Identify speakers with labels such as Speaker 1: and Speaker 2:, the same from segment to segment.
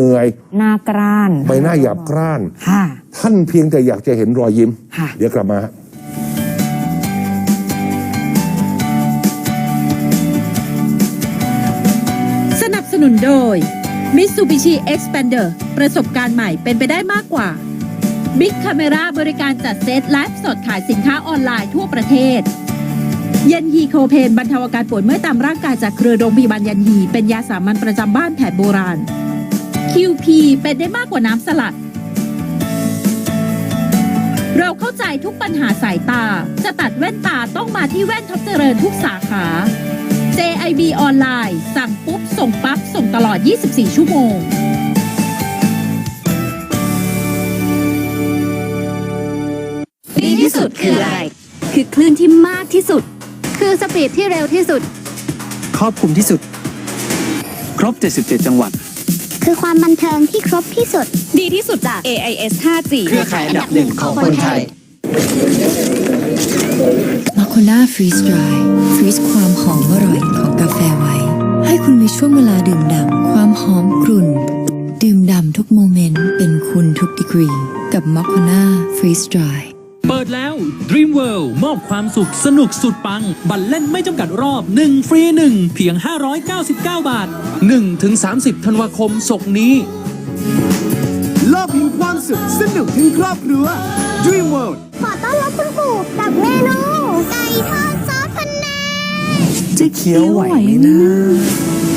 Speaker 1: เหนื่อย
Speaker 2: หน้ากร้าน
Speaker 1: ใบหน้าหยาบกร้าน
Speaker 2: ค่ะ
Speaker 1: ท่านเพียงแต่อยากจะเห็นรอยยิ้ม
Speaker 2: ค่ะ
Speaker 1: เดี๋ยวกลับมาฮะ
Speaker 3: สนับสนุนโดย Mitsubishi Xpander ประสบการณ์ใหม่เป็นไปได้มากกว่า Big Camera บริการจัดเซตไลฟ์สดขายสินค้าออนไลน์ทั่วประเทศเย็นฮีโคเพนบรรเทาอาการปวดเมื่อยตามร่างกายจากเครือโรงพยาบาลยันฮีเป็นยาสามัญประจำบ้านแผนโบราณ QP เป็นได้มากกว่าน้ำสลัด เราเข้าใจทุกปัญหาสายตา จะตัดแว่นตาต้องมาที่แว่นท็อปเจริญทุกสาขา JIB ออนไลน์ สั่งปุ๊บ ส่งปั๊บ ส่งตลอด 24 ชั่วโมง
Speaker 4: ดีที่สุดคืออะไร คือคลื่นที่มากที่สุด คือสปีดที่เร็วที่สุด
Speaker 5: ครอบคลุมที่สุด ครบ 77 จังหวัด
Speaker 6: คือความบันเทิงที่ครบที่สุด
Speaker 4: ดีที่สุดจาก AIS 5G
Speaker 5: เครือข่ายอันดับหนึ่งของคนไทย
Speaker 7: มาโคน่าฟรีส r ร y ฟรีซความหอมอร่อยของกาแฟไว้ ให้คุณมีช่วงเวลาดื่มด่ำความหอมกรุ่น ดื่มด่ำทุกโมเมนต์ เป็นคุณทุกดีกรี กับมาโคน่าฟรีส r ร y
Speaker 8: เปิดแล้ว Dream World มอบความสุขสนุกสุดปัง บัตรเล่นไม่จำกัดรอบ 1 ฟรี 1 เพียง 599 บาท1ถึง30ธันวาคมศกนี้
Speaker 9: รอบแห่งความสุขสนุกทั้งครอบครัว Dream World
Speaker 6: ขอต้อนรับคุณปู่กับเมนูไก่ทอดซอสพะแนง
Speaker 5: จะเคี้ยวไหวไหมนะ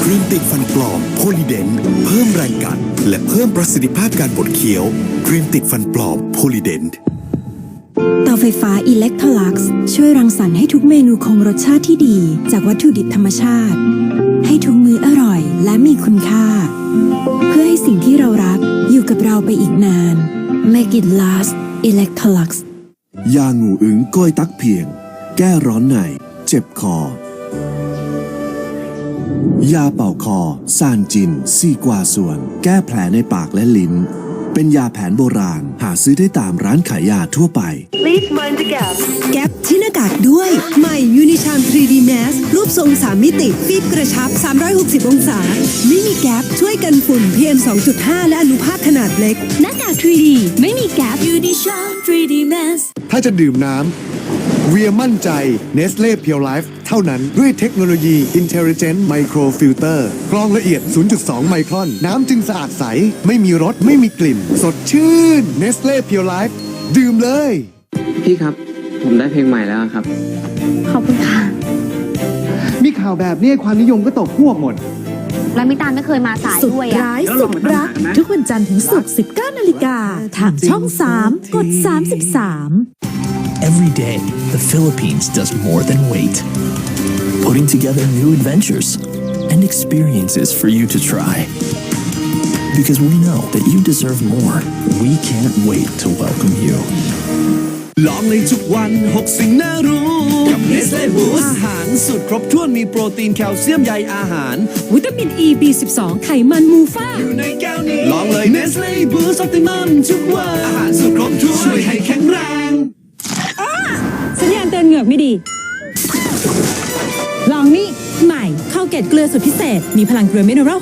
Speaker 10: ครีมติดฟันปลอมโพลีเดนเพิ่มแรงกัด และเพิ่มประสิทธิภาพการบดเคี้ยว ครีมติดฟันปลอมโพลีเดน
Speaker 7: เตาไฟฟ้าอิเล็กโทรลักซ์ช่วยรังสรรค์ให้ทุกเมนูคงรสชาติที่ดี จากวัตถุดิบธรรมชาติ ให้ทุกมื้ออร่อยและมีคุณค่า เพื่อให้สิ่งที่เรารักอยู่กับเราไปอีกนาน Make it last Electrolux
Speaker 10: ยางูอึ๋งโกยตักเพียง แก้ร้อนใน เจ็บคอ ยาเป่าคอ ซานจิน ซีกวาส่วน แก้แผลในปากและลิ้น เป็นยาแผนโบราณ หาซื้อได้ตามร้านขายยาทั่วไป
Speaker 7: แก๊ปที่หน้ากากด้วย ใหม่ยูนิชาม 3D Mask รูปทรง 3 มิติ ฟีดกระชับ 360 องศา ไม่มีแก๊ปช่วยกันฝุ่น PM 2.5 และอนุภาคขนาดเล็ก
Speaker 4: หน้ากาก 3D ไม่มีแก๊ป Unition 3D Mask
Speaker 9: ถ้าจะดื่มน้ำ เวียมั่นใจ Nestle Pure Life เท่านั้นด้วยเทคโนโลยี Intelligent Micro Filter กรองละเอียด 0.2 ไมครอน น้ำจึงสะอาดใส ไม่มีรส ไม่มีกลิ่น สดชื่น Nestle Pure Life ดื่มเลย
Speaker 5: พี่ครับ ผมได้เพลงใหม่แล้วครับ
Speaker 6: ขอบคุณค่ะ
Speaker 9: มีข่าวแบบนี้ความนิยมก็ตกพวกหมด
Speaker 6: แล้วมิตาไม่เคยมาสาย
Speaker 3: สุด
Speaker 6: ด้วยอะ
Speaker 3: ร้ายสุดรัก ทุกวันจันทร์ถึงศุกร์19นาฬิกาทางช่อง 3 กด 33
Speaker 8: Every day the Philippines does more than wait putting together new adventures and experiences for you to try because we know that you deserve more we can't wait to welcome you
Speaker 9: ลองในทุกวัน 6 สิ่งน่ารู้ กับ Nestle Boost อาหารสุดครบถ้วนมีโปรตีนแคลเซียมใยอาหาร
Speaker 3: วิตามิน E B12 ไขมันมูฟ่า
Speaker 9: อยู่ในแก้วนี้ ลองเลย Nestle Boost Optimum ทุกวัน อาหารสุดครบถ้วนช่วยให้แข็งแรง
Speaker 3: สัญญาณ เตือนเหงือกไม่ดี ลองนี่ใหม่ข้าวเกตเกลือสุดพิเศษ มีพลังเกลือมินเนอรัล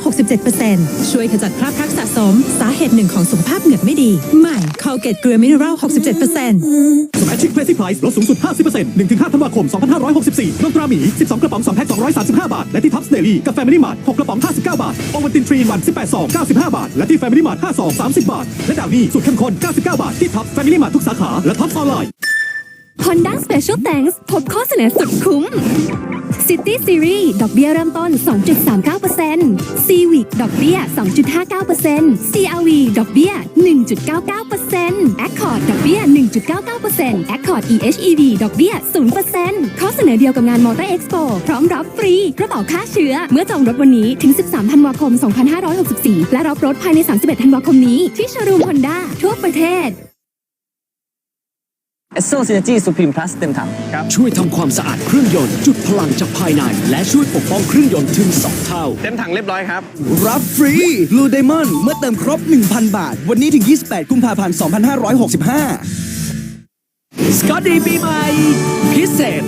Speaker 3: 67%ช่วยขจัดคราบพักสะสม สาเหตุหนึ่งของสุขภาพเหงือกไม่ดี ใหม่ข้าวเกตเกลือมินเนอรัล 67%
Speaker 8: สมาชิก Flexi Price ลดสูงสุด 50% 1-5ธันวาคม 2564นมตราหมี 12 กระป๋อง 2 แพ็ค 235 บาท และที่ท็อปสเตอรี่กับ Family Mart 6กระป๋อง 59 บาท โอวัลตินทรีนวัน 18ซอง95 บาท และที่ Family Mart 5ซอง30 บาท และดาวนี่สูตรเข้มข้น 99 บาท ที่ท็อป Family Mart ทุกสาขา และท็อปออนไลน์
Speaker 4: Honda Special Thanks พบข้อเสนอสุดคุ้ม City Series ดอกเบี้ยเริ่มต้น 2.39% Civic ดอกเบี้ย 2.59% CRV ดอกเบี้ย 1.99% Accord ดอกเบี้ย 1.99% Accord EHEV ดอกเบี้ย 0%ข้อเสนอเดียวกับงาน Motor Expo พร้อมรับฟรีกระเป๋าฆ่าเชื้อ เมื่อจองรถวันนี้ถึง 13 ธันวาคม 2564 และรับรถภายใน 31 ธันวาคมนี้ ที่ชรูม Honda ทั่วประเทศ
Speaker 5: e s s o Synergy Supreme Plus เต็มถัง
Speaker 8: ช่วยทำความสะอาดเครื่องยนต์ จุดพลังจากภายใน และช่วยปกป้องเครื่องยนต์ถึง 2 เท่า
Speaker 5: เต็มถังเรียบร้อยครับ
Speaker 9: รับฟรี Blue Diamond เมื่อเติมครบ 1,000 บาท วันนี้ถึง 28 กุมภาพันธ์ 2565
Speaker 8: สกอตดีปีใหม่ พิเศษ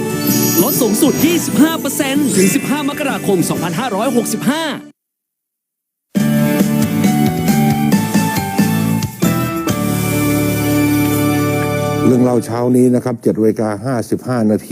Speaker 8: ลดสูงสุด 25%ถึง 15 มกราคม 2565
Speaker 1: เราเช้านี้นะครับ7จ็ดวิกาห้าสิบห้านาที